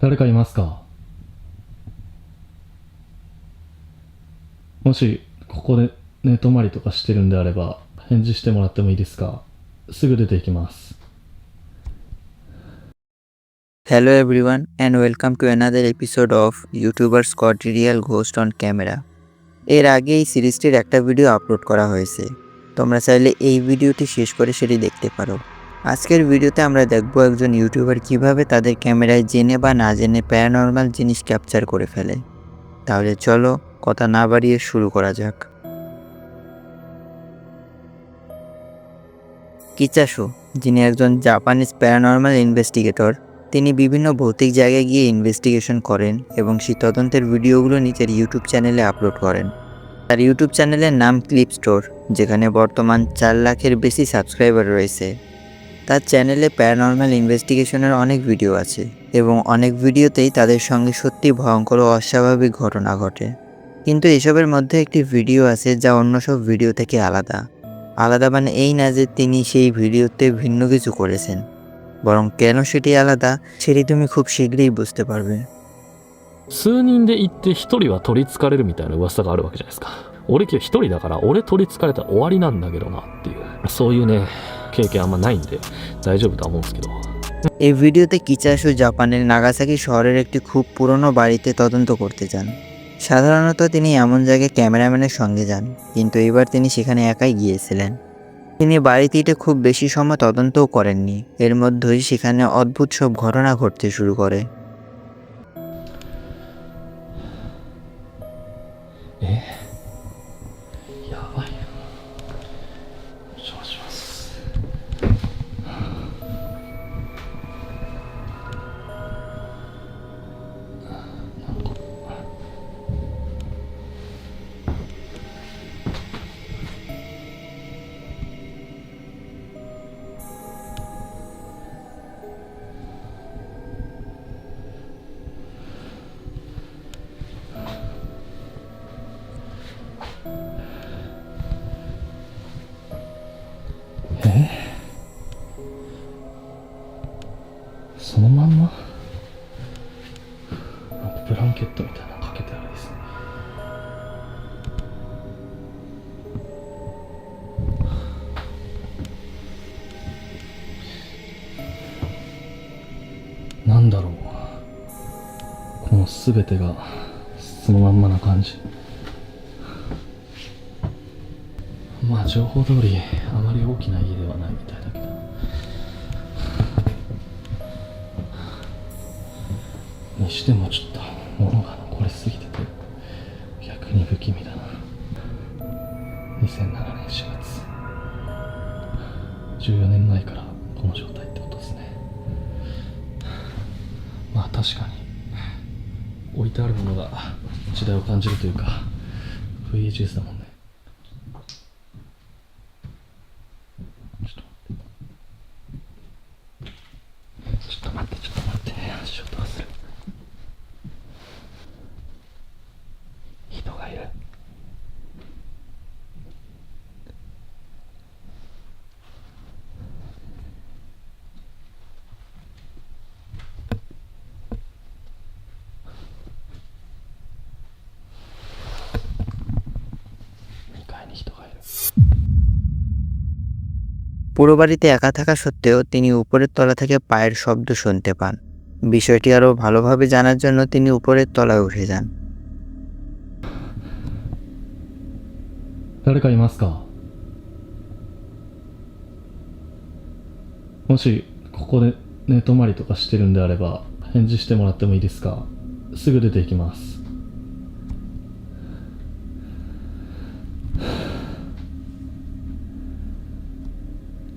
誰かいますかもし、ここで寝泊まりとかしてるんであれば、返事してもらってもいいですかすぐ出て行きます。 Hello everyone and welcome to another episode of YouTuber Scott Real Ghost on Camera. এর আগে এই সিরিজটির একটা video upload করা হয়েছে তোমরা চাইলে এই ভিডিওটি শেষ করে সেটি দেখতে পারো আজকের ভিডিওতে আমরা দেখব একজন ইউটিউবার কীভাবে তাদের ক্যামেরায় জেনে বা না জেনে প্যারানর্মাল জিনিস ক্যাপচার করে ফেলে। তাহলে চলো কথা না বাড়িয়ে শুরু করা যাক। কিচাশো, যিনি একজন জাপানিজ প্যারানর্মাল ইনভেস্টিগেটর, তিনি বিভিন্ন ভৌতিক জায়গায় গিয়ে ইনভেস্টিগেশন করেন এবং সেই তদন্তের ভিডিওগুলো নিজের ইউটিউব চ্যানেলে আপলোড করেন। তার ইউটিউব চ্যানেলের নাম ক্লিপ স্টোর যেখানে বর্তমান চার লাখের বেশি সাবস্ক্রাইবার রয়েছে। তার চ্যানেলে প্যারানর্মাল ইনভেস্টিগেশনের অনেক ভিডিও আছে এবং অনেক ভিডিওতেই তাদের সঙ্গে সত্যি ভয়ঙ্কর ও অস্বাভাবিক ঘটনা ঘটে কিন্তু এসবের মধ্যে একটি ভিডিও আছে যা অন্য সব ভিডিও থেকে আলাদা আলাদা মানে এই না যে তিনি সেই ভিডিওতে ভিন্ন কিছু করেছেন বরং কেন সেটি আলাদা সেটি তুমি খুব শীঘ্রই বুঝতে পারবে 数人で行って一人は取りつかれるみたいな噂があるわけじゃないですか俺今日一人だから俺取りつかれたら終わりなんだけどなっていうそういうね 経験あんまないんで大丈夫とは思うんですけど এই ভিডিওতে কিচাশু জাপানের নাগাসাকি শহরের একটি খুব পুরনো বাড়িতে তদন্ত করতে যান সাধারণত তিনি এমন জায়গায় ক্যামেরাম্যানের সঙ্গে যান কিন্তু এবার তিনি সেখানে একাই গিয়েছিলেন তিনি বাড়িটিতে খুব বেশি সময় তদন্তও করেননি এর মধ্যেই সেখানে অদ্ভুত সব ঘটনা ঘটতে শুরু করে 全てがそのまんまな感じ。まあ情報通りあまり大きな家ではないみたいだけど。にしてもちょっと物が残りすぎてて逆に不気味だな。2007年4月。14年前からこの状態ってことですねまあ確かに置いてあるものが時代を感じるというか VHS だもん পুরো বাড়িতে একা থাকা সত্ত্বেও তিনি উপরের তলা থেকে পায়ের শব্দ শুনতে পান বিষয়টি আরও ভালোভাবে জানার জন্য তিনি উপরের তলায় উঠে যান 誰かいますかもしここで寝泊まりとかしてるんであれば返事してもらってもいいですかすぐ出て行きます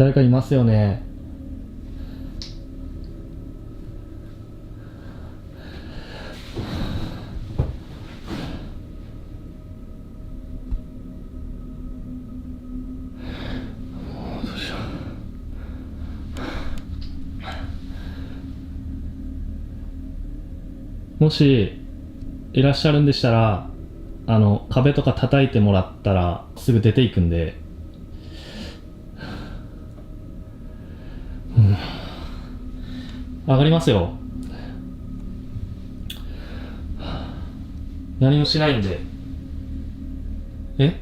誰かいますよね。もしいらっしゃるんでしたらあの壁とか叩いてもらったらすぐ出ていくんで。上がりますよ。何もしないんで。え？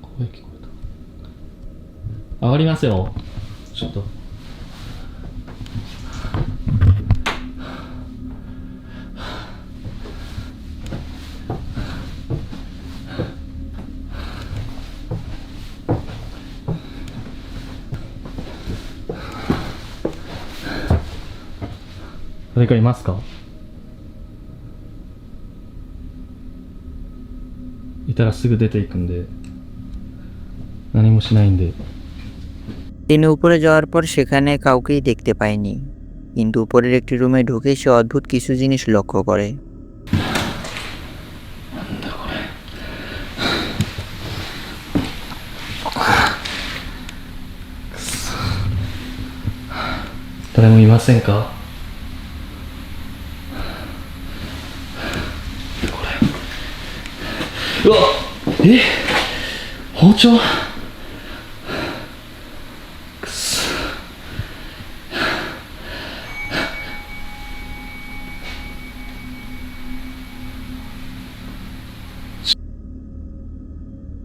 声聞こえた。上がりますよ。ちょっと。誰かいますかいたらすぐ出ていくんで何もしないんで তিনি উপরে যাওয়ার পর সেখানে কাউকেই দেখতে পায়নি কিন্তু উপরের একটি রুমে ঢুকে সে অদ্ভুত কিছু জিনিস লক্ষ্য করে誰もいませんか うわえ包丁くそ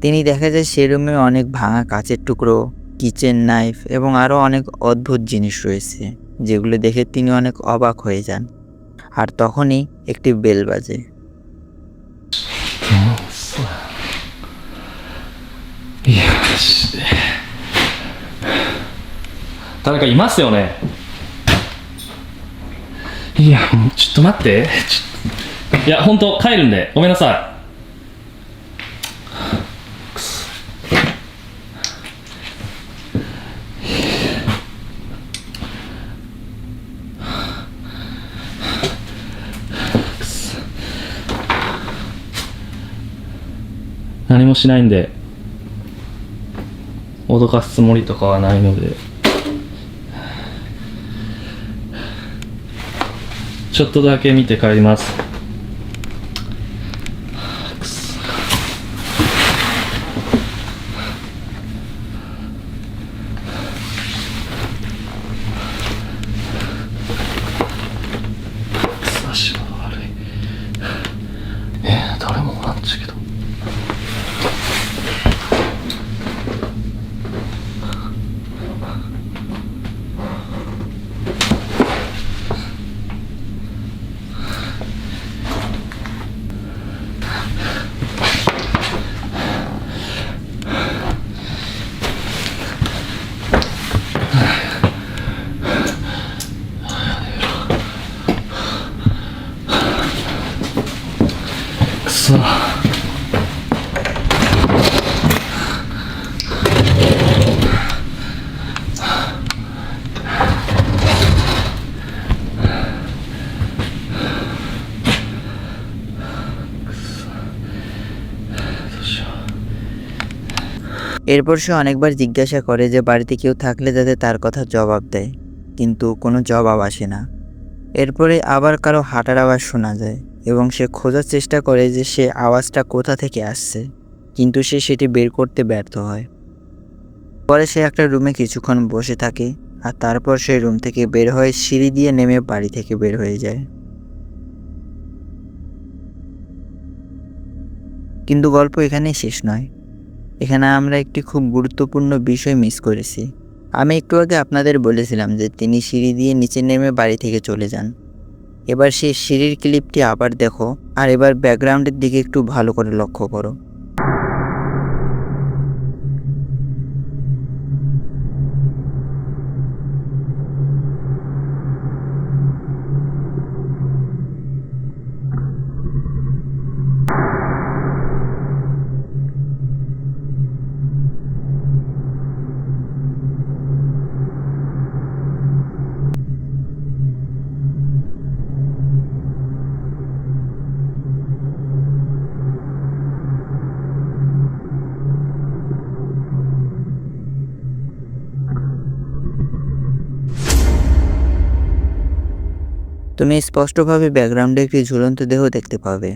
তিনি দেখা যায় সে রুমে অনেক ভাঙা কাচের টুকরো কিচেন নাইফ এবং আরও অনেক অদ্ভুত জিনিস রয়েছে যেগুলো দেখে তিনি অনেক অবাক হয়ে যান আর তখনই একটি বেল বাজে 誰かいますよね。いやもうちょっと待って。ちょいや本当帰るんでごめんなさい。くそ何もしないんで脅かすつもりとかはないのでちょっとだけ見て帰ります。এরপর সে অনেকবার জিজ্ঞাসা করে যে বাড়িতে কেউ থাকলে যাতে তার কথা জবাব দেয়, কিন্তু কোনো জবাব আসে না। এরপরে আবার কারও হাঁটার আওয়াজ শোনা যায় এবং সে খোঁজার চেষ্টা করে যে সে আওয়াজটা কোথা থেকে আসছে, কিন্তু সে সেটি বের করতে ব্যর্থ হয়। পরে সে একটা রুমে কিছুক্ষণ বসে থাকে আর তারপর সে রুম থেকে বের হয়ে সিঁড়ি দিয়ে নেমে বাড়ি থেকে বের হয়ে যায়। কিন্তু গল্প এখানেই শেষ নয়। এখানে আমরা একটি খুব গুরুত্বপূর্ণ বিষয় মিস করেছি। আমি একটু আগে আপনাদের বলেছিলাম যে তিনি সিঁড়ি দিয়ে নিচে নেমে বাড়ি থেকে চলে যান। এবার সেই সিঁড়ির ক্লিপটি আবার দেখো, আর এবার ব্যাকগ্রাউন্ডের দিকে একটু ভালো করে লক্ষ্য করো। তুমি স্পষ্টভাবে ব্যাকগ্রাউন্ডে একটি ঝুলন্ত দেহ দেখতে পাবে।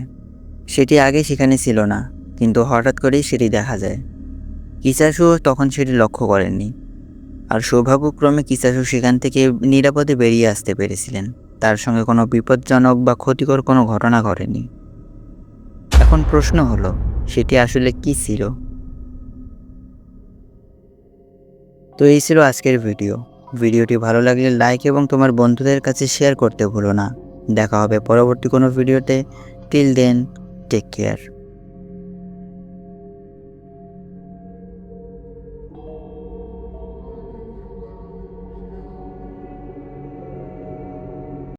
সেটি আগে সেখানে ছিল না, কিন্তু হঠাৎ করেই সেটি দেখা যায়। কিসাসুও তখন সেটি লক্ষ্য করেননি। আর সৌভাগ্যক্রমে কিসাসু সেখান থেকে নিরাপদে বেরিয়ে আসতে পেরেছিলেন। তার সঙ্গে কোনো বিপজ্জনক বা ক্ষতিকর কোনো ঘটনা ঘটেনি। এখন প্রশ্ন হলো, সেটি আসলে কি ছিল? তো এই ছিল আজকের ভিডিও। ভিডিওটি ভালো লাগলে লাইক এবং তোমার বন্ধুদের কাছে শেয়ার করতে ভুলো না। দেখা হবে পরবর্তী কোনো ভিডিওতে। Till then take care